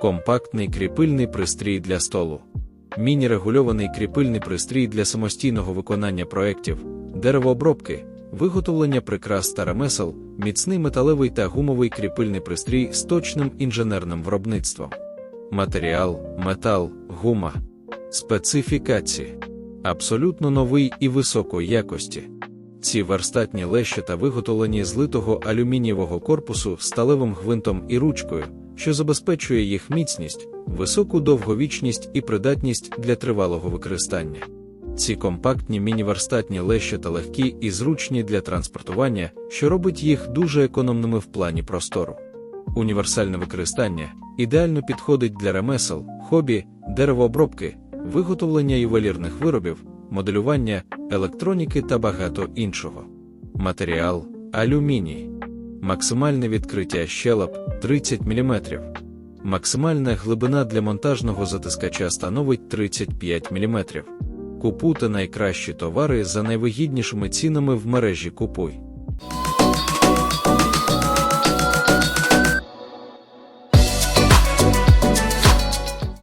компактний кріпильний пристрій для столу, міні-регульований кріпильний пристрій для самостійного виконання проєктів, деревообробки, виготовлення прикрас та ремесел, міцний металевий та гумовий кріпильний пристрій з точним інженерним виробництвом. Матеріал, метал, гума. Специфікації. Абсолютно новий і високої якості. Ці верстатні лещата виготовлені з литого алюмінієвого корпусу сталевим гвинтом і ручкою, що забезпечує їх міцність, високу довговічність і придатність для тривалого використання. Ці компактні міні-верстатні лещата легкі і зручні для транспортування, що робить їх дуже економними в плані простору. Універсальне використання ідеально підходить для ремесел, хобі, деревообробки, виготовлення ювелірних виробів, моделювання, електроніки та багато іншого. Матеріал алюміній. Максимальне відкриття щелеп 30 мм. Максимальна глибина для монтажного затискача становить 35 мм. Купуйте найкращі товари за найвигіднішими цінами в мережі Купуй.